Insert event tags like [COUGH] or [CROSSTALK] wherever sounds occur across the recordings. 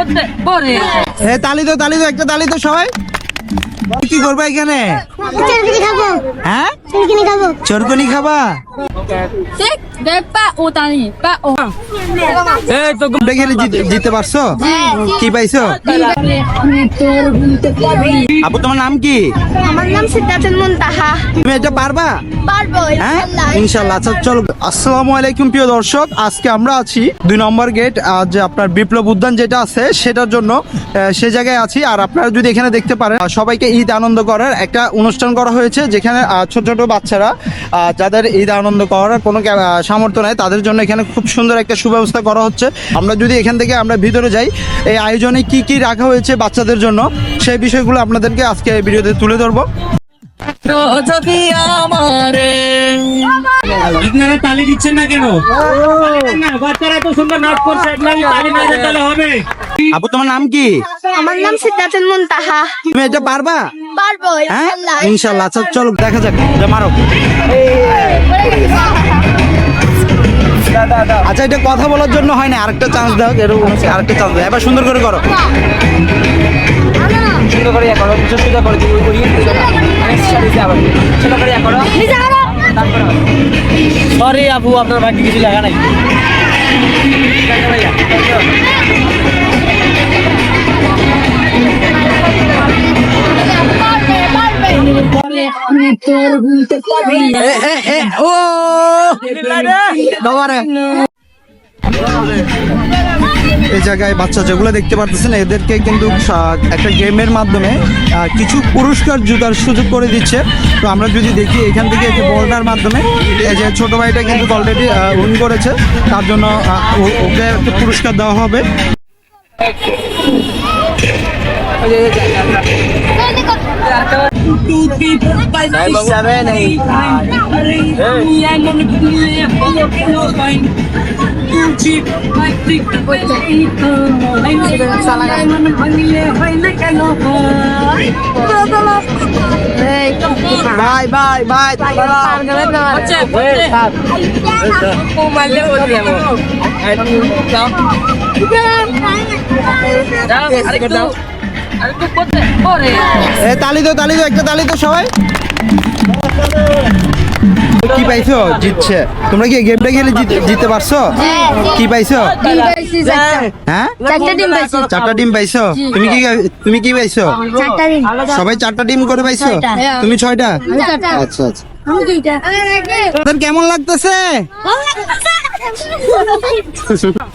করতে পরে এ তালি তো তালি তো একটা তালি তো সবাই। কি করবা এখানে? চরকুনি খাব। হ্যাঁ? চরকুনি খাব। এই তো জিততে পারছ? কি পাইছো? আপু তোমার নাম কি? আমার নাম সিদ্ধার্থ মুনতাহা তুমি এটা পারবা? পারব হ্যাঁ? আচ্ছা চলো। আসসালামু আলাইকুম প্রিয় দর্শক। আজকে আমরা আছি দুই নম্বর গেট আজ আপনার বিপ্লব উদ্যান যেটা আছে সেটার জন্য আহ, সে জায়গায় আছি। আর আপনারা যদি এখানে দেখতে পারেন সবাইকে ঈদ আনন্দ করার একটা অনুষ্ঠান করা হয়েছে যেখানে ছোট ছোট বাচ্চারা আহ, যাদের ঈদ আনন্দ করার কোনো সামর্থ্য নেই তাদের জন্য এখানে খুব সুন্দর একটা সুব্যবস্থা করা হচ্ছে আমরা যদি এখান থেকে আমরা ভিতরে যাই এই আয়োজনে কি কি রাখা হয়েছে বাচ্চাদের জন্য সেই বিষয়গুলো আপনাদেরকে আজকে এই ভিডিওতে তুলে ধরবো আপনারা তালি দিচ্ছেন না কেন বাচ্চারা তো সুন্দর নাচ করছে আপনারা তালি না দিলে হবে আপু তোমার নাম কি আমার নাম সিদ্ধার্থ মুনতাহা তুমি এটা পারবা পারব হ্যাঁ ইনশাল্লাহ আচ্ছা চলো দেখা যাক মারো আচ্ছা এটা কথা বলার জন্য হয় না আরেকটা চান্স দাও এরকম আরেকটা চান্স দাও। এবার সুন্দর করে করো। সুন্দর করে করো সুন্দর করে সুন্দর করে ইয়া করো। সরি আপু আপনার ভাগ্যে কিছু লাগা নাই। ও বাবারে এই জায়গায় বাচ্চা যেগুলো দেখতে পারতেছেন এদেরকে কিন্তু একটা গেমের মাধ্যমে কিছু পুরস্কার জুতার সুযোগ করে দিচ্ছে তো আমরা যদি দেখি এখান থেকে যে বলটার মাধ্যমে এই যে ছোট ভাইটা কিন্তু অলরেডি উইন করেছে তার জন্য ওকে একটা পুরস্কার দেওয়া হবে বাই বাই বাই ও মারলে বলবি আমি যাও যাও আরেকটু আরেকটু করতে পরে এ তালি তো তালি তো একটা তালি তো সবাই। কি পাইছো? জিতছে। তোমরা কি গেমটা খেলে জিত- জিততে পারছ? কি পাইছো? হ্যাঁ? চারটা ডিম পাইছি। তুমি কি তুমি কি পাইছো? সবাই চারটা ডিম করে পাইছো? তুমি ছয়টা? আচ্ছা আচ্ছা। কেমন লাগতেছে?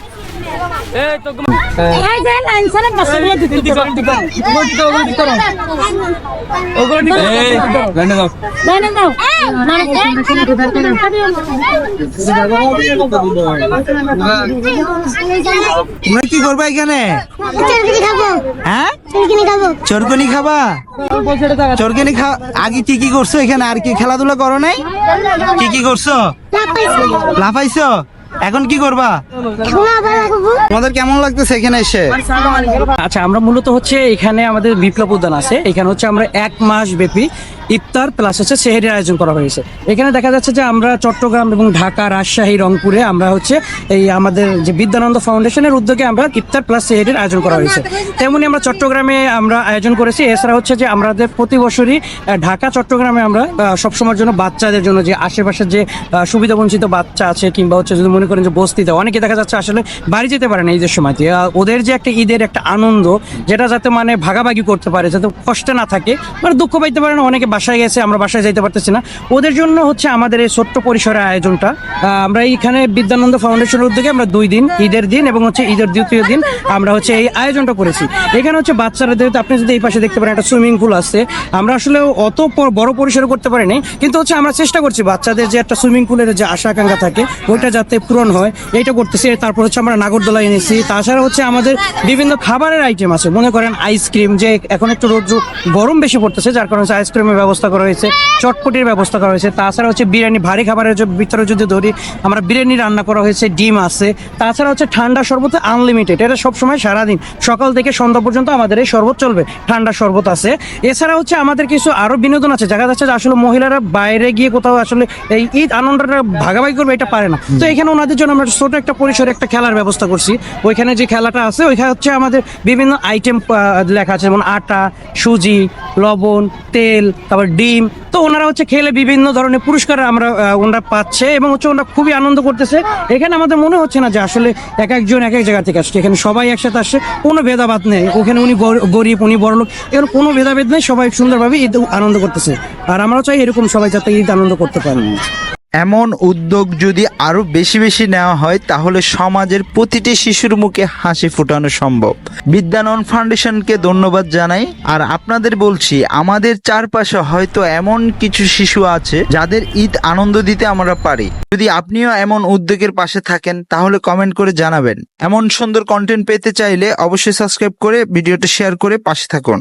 [LAUGHS] এই তো এই যে লাইন সারা পাশে দিয়ে দিতে এই লাইনে দাও না দাও মানে তোমরা কি করবে এখানে? চরকিনি খাব। হ্যাঁ? চরকিনি খাব। চরকনি খাবা? চরকনি খা আগে কি কি করছ এখানে? আর কি খেলাধুলা করো নাই? কি কি করছ? লাফাইছো? এখন কি করবা? তোমাদের কেমন লাগতেছে এখানে এসে? আচ্ছা আমরা মূলত হচ্ছে এখানে আমাদের বিপ্লব উদ্যান আছে। এখানে হচ্ছে আমরা এক মাস ব্যাপী ইফতার প্লাস হচ্ছে সেহেরির আয়োজন করা হয়েছে। এখানে দেখা যাচ্ছে যে আমরা চট্টগ্রাম এবং ঢাকা, রাজশাহী, রংপুরে আমরা হচ্ছে এই আমাদের যে বিদ্যানন্দ ফাউন্ডেশনের উদ্যোগে আমরা ইফতার প্লাস সেহেরির আয়োজন করা হয়েছে। তেমনি আমরা চট্টগ্রামে আমরা আয়োজন করেছি। এছাড়া হচ্ছে যে আমাদের প্রতি বছরই ঢাকা, চট্টগ্রামে আমরা সবসময়ের জন্য বাচ্চাদের জন্য যে আশেপাশের যে সুবিধাবঞ্চিত বাচ্চা আছে কিংবা হচ্ছে যদি মনে করেন যে বস্তিতে, অনেকে দেখা যাচ্ছে আসলে বাড়ি যেতে পারে না ঈদের সময়তে। ওদের যে একটা ঈদের একটা আনন্দ, যেটা যাতে মানে ভাগাভাগি করতে পারে, যাতে কষ্টে না থাকে মানে দুঃখ পাইতে পারে না, অনেকে বাসায় গেছে, আমরা বাসায় যাইতে পারতেছি না। ওদের জন্য হচ্ছে আমাদের এই ছোট্ট পরিসরের আয়োজনটা। আমরা এইখানে বিদ্যানন্দ ফাউন্ডেশনের উদ্যোগে আমরা দুই দিন, ঈদের দিন এবং হচ্ছে ঈদের দ্বিতীয় দিন আমরা হচ্ছে এই আয়োজনটা করেছি। এখানে হচ্ছে বাচ্চারা যেহেতু, আপনি যদি এই পাশে দেখতে পারেন, একটা সুইমিং পুল আছে। আমরা আসলে অত বড় পরিসরে করতে পারিনি, কিন্তু হচ্ছে আমরা চেষ্টা করছি বাচ্চাদের যে একটা সুইমিং পুলের যে আশা আকাঙ্ক্ষা থাকে, ওইটা যাতে পূরণ হয়, এইটা করতেছি। তারপর হচ্ছে আমরা নাগরদোলা এনেছি। তাছাড়া হচ্ছে আমাদের বিভিন্ন খাবারের আইটেম আছে। মনে করেন আইসক্রিম যে এখন একটু রোদ্র গরম বেশি পড়তেছে, যার কারণে আইসক্রিমের ব্যবস্থা করা হয়েছে, চটপটির ব্যবস্থা করা হয়েছে। তাছাড়া হচ্ছে বিরিয়ানি, ভারী খাবারের ভিতরে যদি ধরি, আমরা বিরিয়ানি রান্না করা হয়েছে, ডিম আছে। তাছাড়া হচ্ছে ঠান্ডা শরবত আনলিমিটেড এটা সবসময় সারাদিন, সকাল থেকে সন্ধ্যা পর্যন্ত আমাদের এই শরবত চলবে, ঠান্ডা শরবত আছে। এছাড়া হচ্ছে আমাদের কিছু আরও বিনোদন আছে, দেখা যাচ্ছে যে আসলে মহিলারা বাইরে গিয়ে কোথাও আসলে এই ঈদ আনন্দটা ভাগাভাগি করবে, এটা পারে না। তো এখানে ওনাদের জন্য আমরা ছোট একটা পরিসরে একটা খেলার ব্যবস্থা করছি। ওইখানে যে খেলাটা আছে, ওইখানে হচ্ছে আমাদের বিভিন্ন আইটেম লেখা আছে, যেমন আটা, সুজি, লবণ, তেল তারপর ডিম। তো ওনারা হচ্ছে খেলে বিভিন্ন ধরনের পুরস্কার আমরা ওনারা পাচ্ছে এবং হচ্ছে ওনারা খুবই আনন্দ করতেছে। এখানে আমাদের মনে হচ্ছে না যে আসলে এক একজন এক এক জায়গা থেকে আসছে। এখানে সবাই একসাথে আসছে, কোনো ভেদাভাদ নেই। ওখানে উনি গর- গরিব, উনি বড়লোক এখানে কোনো ভেদাভেদ নেই। সবাই সুন্দরভাবে ঈদ আনন্দ করতেছে। আর আমরাও চাই এরকম সবাই যাতে ঈদ আনন্দ করতে পারেন এমন উদ্যোগ যদি আরও বেশি বেশি নেওয়া হয়, তাহলে সমাজের প্রতিটি শিশুর মুখে হাসি ফোটানো সম্ভব। বিদ্যানন ফাউন্ডেশনকে ধন্যবাদ জানাই, আর আপনাদের বলছি, আমাদের চারপাশে হয়তো এমন কিছু শিশু আছে, যাদের ঈদ আনন্দ দিতে আমরা পারি। যদি আপনিও এমন উদ্যোগের পাশে থাকেন, তাহলে কমেন্ট করে জানাবেন। এমন সুন্দর কন্টেন্ট পেতে চাইলে অবশ্যই সাবস্ক্রাইব করে, ভিডিওটা শেয়ার করে পাশে থাকুন।